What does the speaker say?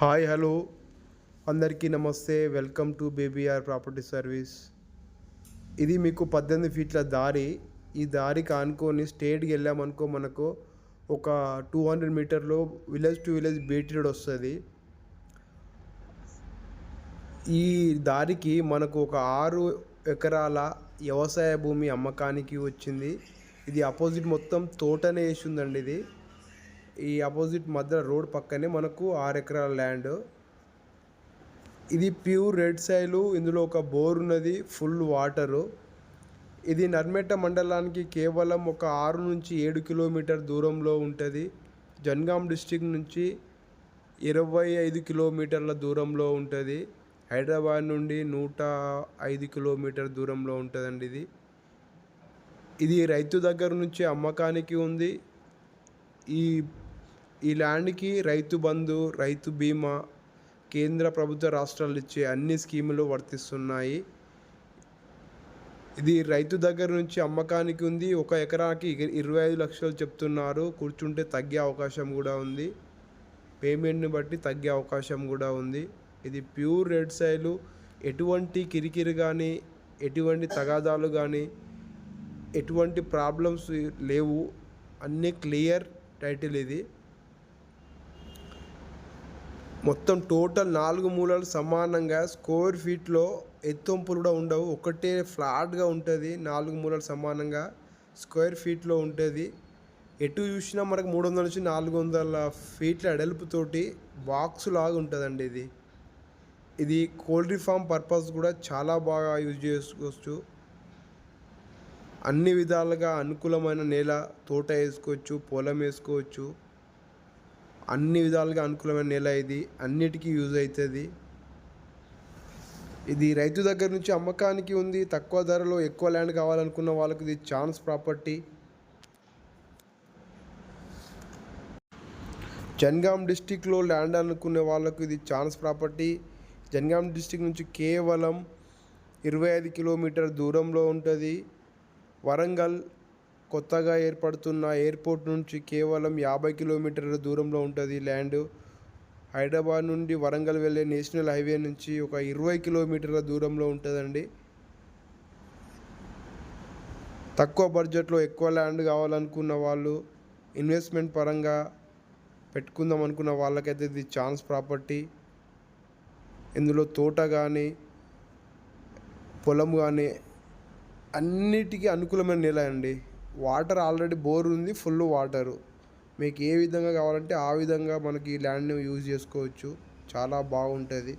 Hi hello. అందరికీ నమస్తే. Welcome to BBR property service. ఇది మీకు పద్దెనిమిది ఫీట్ల దారి. ఈ దారికి ఆనుకొని స్టేట్కి వెళ్ళామనుకో మనకు ఒక two hundred మీటర్లో village to village BT road వస్తుంది. ఈ దారికి మనకు ఒక ఆరు ఎకరాల వ్యవసాయ భూమి అమ్మకానికి వచ్చింది. ఇది అపోజిట్ మొత్తం తోటనే వేసి ఉందండి ఇది. ఈ అపోజిట్ మధ్య రోడ్ పక్కనే మనకు ఆరు ఎకరాల ల్యాండ్. ఇది ప్యూర్ రెడ్ సైలు ఇందులో ఒక బోర్ ఉన్నది ఫుల్ వాటరు. ఇది నర్మేట మండలానికి కేవలం ఒక ఆరు నుంచి ఏడు కిలోమీటర్ దూరంలో ఉంటుంది. జన్గాం డిస్టిక్ నుంచి ఇరవై ఐదు కిలోమీటర్ల దూరంలో ఉంటుంది. హైదరాబాద్ నుండి నూట ఐదు కిలోమీటర్ దూరంలో ఉంటుందండి ఇది. ఇది రైతు దగ్గర నుంచి అమ్మకానికి ఉంది. ఈ ఈ ల్యాండ్కి రైతు బంధు రైతు బీమా కేంద్ర ప్రభుత్వ రాష్ట్రాలు ఇచ్చే అన్ని స్కీములు వర్తిస్తున్నాయి. ఇది రైతు దగ్గర నుంచి అమ్మకానికి ఉంది. ఒక ఎకరాకి ఇరవై ఐదు లక్షలు చెప్తున్నారు. కూర్చుంటే తగ్గే అవకాశం కూడా ఉంది. పేమెంట్ని బట్టి తగ్గే అవకాశం కూడా ఉంది. ఇది ప్యూర్ రెడ్ సైలు. ఎటువంటి కిరికిరి కానీ ఎటువంటి తగాదాలు కానీ ఎటువంటి ప్రాబ్లమ్స్ లేవు. అన్నీ క్లియర్ టైటిల్ ఇది. మొత్తం టోటల్ నాలుగు మూలలు సమానంగా స్క్వేర్ ఫీట్లో ఎత్తొంపులు కూడా ఉండవు. ఒకటే ఫ్లాట్గా ఉంటుంది నాలుగు మూలలు సమానంగా స్క్వేర్ ఫీట్లో ఉంటుంది. ఎటు చూసినా మనకు మూడు వందల నుంచి నాలుగు వందల ఫీట్ల ఎడల్పుతోటి బాక్స్ లాగా ఉంటుందండి ఇది. ఇది కోల్డ్రీ ఫామ్ పర్పస్ కూడా చాలా బాగా యూజ్ చేసుకోవచ్చు. అన్ని విధాలుగా అనుకూలమైన నేల తోట వేసుకోవచ్చు పొలం వేసుకోవచ్చు. అన్ని విధాలుగా అనుకూలమైన నేల ఇది అన్నిటికీ యూజ్ అవుతుంది ఇది రైతు దగ్గర నుంచి అమ్మకానికి ఉంది తక్కువ ధరలో ఎక్కువ ల్యాండ్ కావాలనుకున్న వాళ్ళకి ఇది ఛాన్స్ ప్రాపర్టీ. జన్గాం డిస్టిక్లో ల్యాండ్ అనుకునే వాళ్ళకు ఇది ఛాన్స్ ప్రాపర్టీ. జన్గాం డిస్టిక్ నుంచి కేవలం ఇరవై ఐదు కిలోమీటర్ దూరంలో ఉంటుంది. వరంగల్ కొత్తగా ఏర్పడుతున్న ఎయిర్పోర్ట్ నుంచి కేవలం యాభై కిలోమీటర్ల దూరంలో ఉంటుంది ల్యాండ్. హైదరాబాద్ నుండి వరంగల్ వెళ్ళే నేషనల్ హైవే నుంచి ఒక ఇరవై కిలోమీటర్ల దూరంలో ఉంటుందండి. తక్కువ బడ్జెట్లో ఎక్కువ ల్యాండ్ కావాలనుకున్న వాళ్ళు ఇన్వెస్ట్మెంట్ పరంగా పెట్టుకుందాం అనుకున్న వాళ్ళకైతే ఇది ఛాన్స్ ప్రాపర్టీ. ఇందులో తోట కానీ పొలం కానీ అన్నిటికీ అనుకూలమైన నేల అండి. వాటర్ ఆల్రెడీ బోర్ ఉంది ఫుల్ వాటరు. మీకు ఏ విధంగా కావాలంటే ఆ విధంగా మనకి ల్యాండ్ని యూజ్ చేసుకోవచ్చు. చాలా బాగుంటుంది.